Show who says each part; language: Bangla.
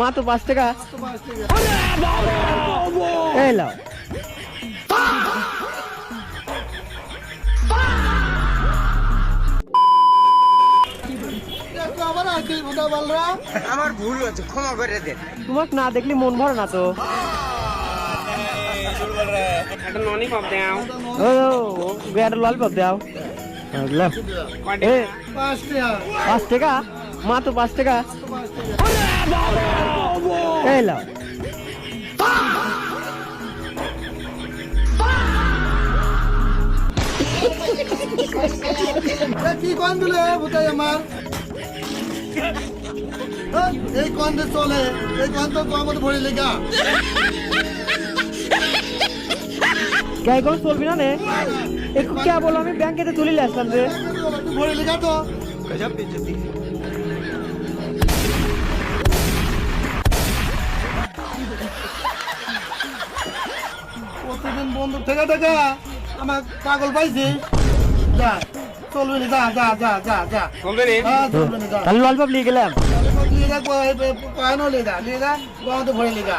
Speaker 1: মাত্র পাঁচ টাকা। এই লাও
Speaker 2: আবার আইছিস বুদা বালরা
Speaker 3: আমার ভুল হচ্ছে ক্ষমা করে দেন
Speaker 1: তোমাকে না দেখলে মন ভরে না তো।
Speaker 3: একটা ননি পাব দাও।
Speaker 1: ও একটা ললিপপ দাও
Speaker 2: পাঁচ টাকা।
Speaker 1: পাঁচ টাকা? মাত্র পাঁচ টাকা। এই
Speaker 2: কি কন দিলে বুতাই আমার? এই কন্দে চলে এই কন্দ তো আমাদের ভরে লেগা।
Speaker 1: কে কোনো চলবি না নে? একটু কে বলো আমি ব্যাংকেতে তুলে আসলাম রে।
Speaker 2: ভরে লেগা তো। প্রতিদিন বন্ধু থেকে থেকে আমার পাগল পাইছি। যা চলবে না যা যা যা যা। যা
Speaker 3: চলবে রে
Speaker 2: হ্যাঁ চলবে না যা
Speaker 1: তাহলে ললিপপ নিয়ে গেলাম
Speaker 2: লিগা গাঁও তো ভরে লিগা